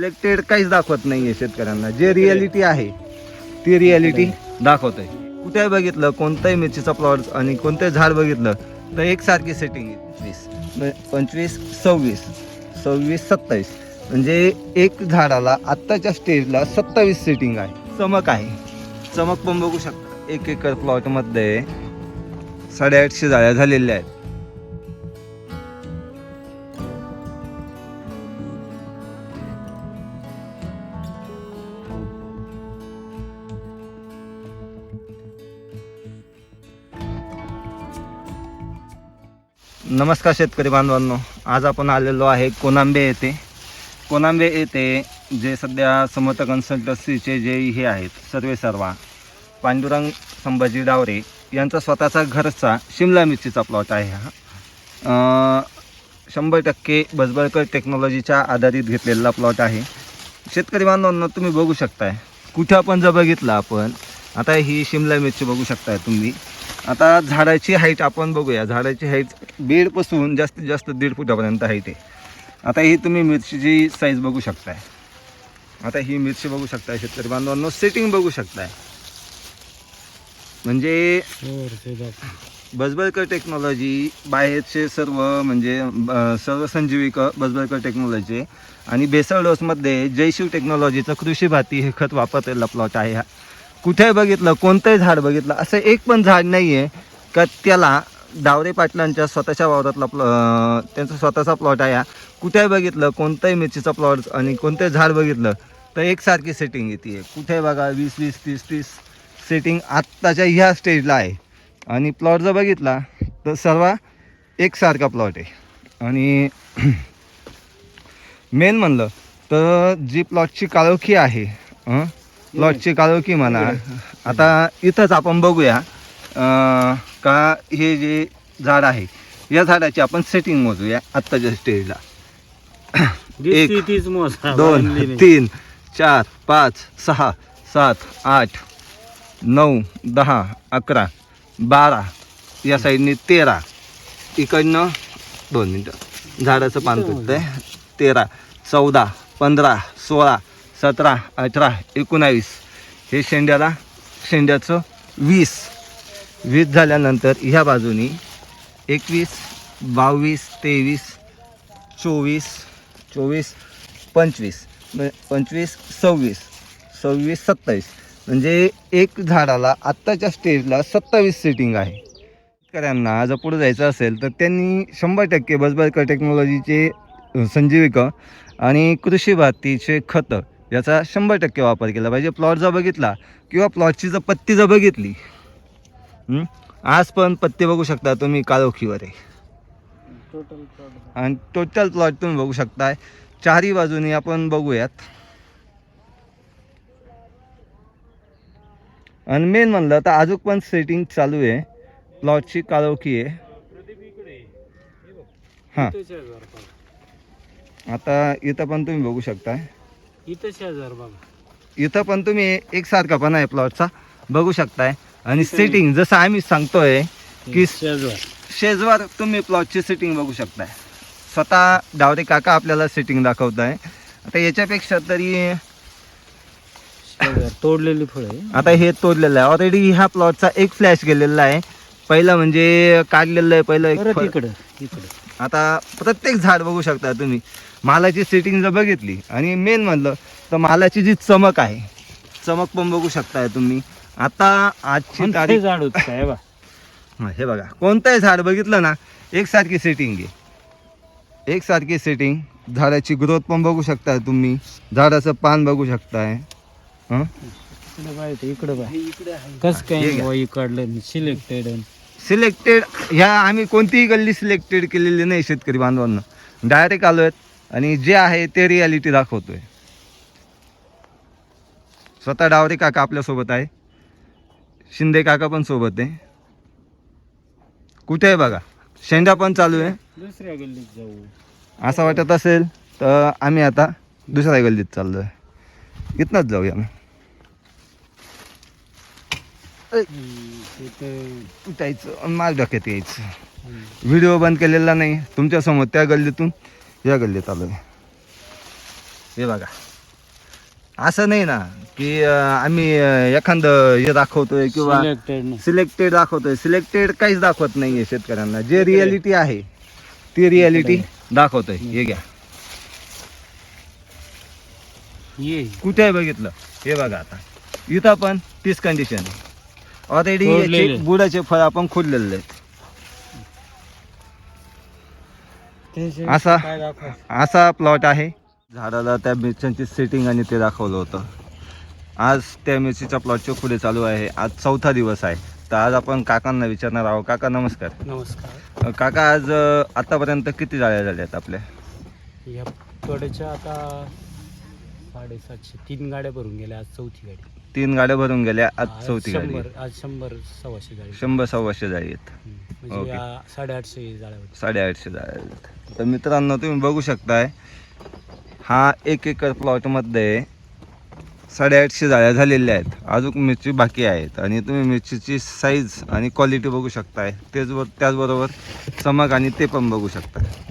Selected काहीच दाखवत नाहीये शेतकऱ्यांना. जे रियालिटी आहे ती रियालिटी दाखवत आहे कुठे बघितलं कोणताही मिरचीचा प्लॉट आणि कोणतंही झाड बघितलं तर एकसारखी सेटिंग आहे. पंचवीस पंचवीस सव्वीस. सव्वीस सत्तावीस. म्हणजे एक झाडाला आत्ताच्या स्टेजला सत्तावीस सेटिंग आहे. चमक आहे. चमक पण बघू शकता. एक एकर प्लॉटमध्ये साडेआठशे जाळ्या झालेल्या आहेत. नमस्कार शेतकरी बांधवांनो. आज आपण आलेलो आहे कोनांबे येथे. कोनांबे येथे जे सध्या समर्थ कन्सल्टन्सीचे जे हे आहेत सर्वे सर्वा पांडुरंग संभाजी डावरे यांचा स्वतःचा घरचा शिमला मिरचीचा प्लॉट आहे हा. शंभर टक्के बजबळकर टेक्नॉलॉजीच्या आधारित घेतलेला प्लॉट आहे. शेतकरी बांधवांनो तुम्ही बघू शकताय. कुठं आपण जर बघितलं आपण आता ही शिमला मिरची बघू शकताय तुम्ही. आता झाडाची हाईट आपण बघूया. झाडाची हाईट बेडपासून जास्तीत जास्त दीड फुटापर्यंत हाईट आहे. आता ही तुम्ही मिरचीची साईज बघू शकताय. आता ही मिरची बघू शकताय शेतकरी बांधवांनो. सेटिंग बघू शकताय. म्हणजे बजबळकर टेक्नॉलॉजी बाहेरचे सर्व म्हणजे सर्व संजीविक बजबळकर टेक्नॉलॉजी आणि बेसळ डोसमध्ये जयशिव टेक्नॉलॉजीचं कृषी भाती हे खत वापरलेला प्लॉट आहे हा. कुठे बघितलं कोणतंही झाड बघितलं असं एक पण झाड नाही आहे का त्याला डावरे पाटलांच्या स्वतःच्या वावरातला प्लॉ त्यांचा स्वतःचा प्लॉट आहे हा. कुठे बघितलं कोणताही मिरचीचा प्लॉट आणि कोणतंही झाड बघितलं तर एकसारखी सेटिंग येते आहे कुठे बघा वीस वीस तीस तीस सेटिंग आत्ताच्या ह्या स्टेजला आहे. आणि प्लॉट जर बघितला तर सर्व एकसारखा प्लॉट आहे. आणि मेन म्हणलं तर जी प्लॉटची काळोखी आहे प्लॉटची काळोखी म्हणा. आता इथंच आपण बघूया अं, का हे जे झाड आहे या झाडाची आपण सेटिंग मोजूया आत्ताच्या स्टेजला एक, मोज दोन तीन चार पाच सहा सात आठ नऊ दहा अकरा बारा या साईडनी तेरा. इकडनं दोन मिनटं. झाडाचं पान तुटतंय. तेरा चौदा पंधरा सोळा सतरा अठरा एकोणावीस. हे शेंड्याला शेंड्याचं वीस. वीस झाल्यानंतर ह्या बाजूनी एकवीस बावीस तेवीस चोवीस चोवीस पंचवीस पंचवीस सव्वीस सव्वीस सत्तावीस. म्हणजे एक झाडाला आत्ताच्या स्टेजला सत्तावीस सिटिंग आहे. शेतकऱ्यांना जर पुढे जायचं असेल तर त्यांनी शंभर टक्के बसबरकर टेक्नॉलॉजीचे संजीविका संजीविक आणि कृषी भातीचे खतं याचा शंभर टक्के वापर केला पाहिजे. प्लॉट जर बघितला किंवा प्लॉटची जर पत्ती जर बघितली? आज पण पत्ती बघू शकता तुम्ही काळोखीवर आहे. आणि टोटल प्लॉट तुम्ही बघू शकताय चारही बाजूनी आपण बघूयात. आणि मेन म्हणलं तर अजून पण सेटिंग चालू आहे. प्लॉटची काळोखी आहे. हां आता इथं पण तुम्ही बघू शकताय. इथं शेजार बघा. इथं पण तुम्ही एकसारखापणा आहे प्लॉटचा बघू शकताय. आणि सेटिंग जसं आम्ही सांगतोय की शेजार. शेजवार तुम्ही प्लॉटची सेटिंग बघू शकताय. स्वतः डावरे काका आपल्याला सेटिंग दाखवत आहे आता याच्यापेक्षा तरी शेजार तोडलेली फळं आहे. आता हे तोडलेलं आहे. ऑलरेडी ह्या प्लॉटचा एक फ्लॅश गेलेला आहे. पहिलं म्हणजे काढलेलं आहे पहिलं एक परत फळ. इकडं इकडं. आता प्रत्येक झाड बघू शकता तुम्ही. मालाची सेटिंग जर बघितली आणि मेन म्हणलं तर मालाची जी चमक आहे चमक पण बघू शकताय तुम्ही. आता आजची तारीख झाड होत काय बा हा, हे बघा कोणतंही झाड बघितलं ना एकसारखी सेटिंग आहे एकसारखी सेटिंग झाडाची ग्रोथ पण बघू शकताय तुम्ही. झाडाचं पान बघू शकताय. हं? इकडं बाय इकडं बाय कस हे काय घ्या. बुवा इकडलं सिलेक्टेड सिलेक्टेड ह्या आम्ही कोणतीही गल्ली सिलेक्टेड केलेली नाही शेतकरी बांधवांना. डायरेक्ट आलो आहेत आणि जे आहे ते रियालिटी दाखवतोय. स्वतः डावरे काका आपल्यासोबत आहे. शिंदे काका पण सोबत आहे. कुठे आहे बघा? शेंडा पण चालू आहे. दुसऱ्या गल्लीत जाऊ. असं वाटत असेल तर आम्ही आता दुसऱ्या गल्लीत चाललो आहे इथनंच जाऊया तिथं उठायचं आणि डोक्यात यायचं. व्हिडिओ बंद केलेला नाही. तुमच्यासमोर त्या गल्लीतून या गल्लीत आलो आहे हे बघा. असं नाही ना की आम्ही एखादं हे दाखवतोय किंवा सिलेक्टेड दाखवतोय. सिलेक्टेड काहीच दाखवत नाहीये शेतकऱ्यांना. जे रियालिटी आहे ती रियालिटी दाखवतोय. हे घ्या. कुठे आहे बघितलं? हे बघा आता. इथं पण तीच कंडिशन ऑलरेडी खोडलेले. बुडाचे फळ आपण खोडलेले आहेत. असा असा प्लॉट आहे. झाडाला त्या मिरच्यांची सेटिंग आणि ते दाखवलं होतं. आज त्या मिरचीच्या प्लॉटचे पुढे चालू आहे. आज चौथा दिवस आहे. तर आज आपण काकांना विचारणार आहोत. काका नमस्कार. नमस्कार. अ, काका आज अ, आतापर्यंत किती जाळ्या झाल्या आहेत आपल्या या आता साडेसातशे तीन गाड्या भरून गेल्या. आज चौथी गाडी. तीन गाड्या भरून गेल्या आज चौथी गाडी. शंभर आज शंभर सव्वाशे गाडी. शंभर सव्वाशे जाळी आहेत. म्हणजे ओके. या साडेआठशे जाळ्या होत्या. साडेआठशे आहेत. तर मित्रांनो तुम्ही बघू शकताय हा एक एकर प्लॉटमध्ये साडेआठशे जाळ्या झालेल्या आहेत. अजून मिरची बाकी आहेत. आणि तुम्ही मिरचीची साईज आणि क्वालिटी बघू शकताय. तेच त्याचबरोबर चमक आणि ते पण बघू शकताय.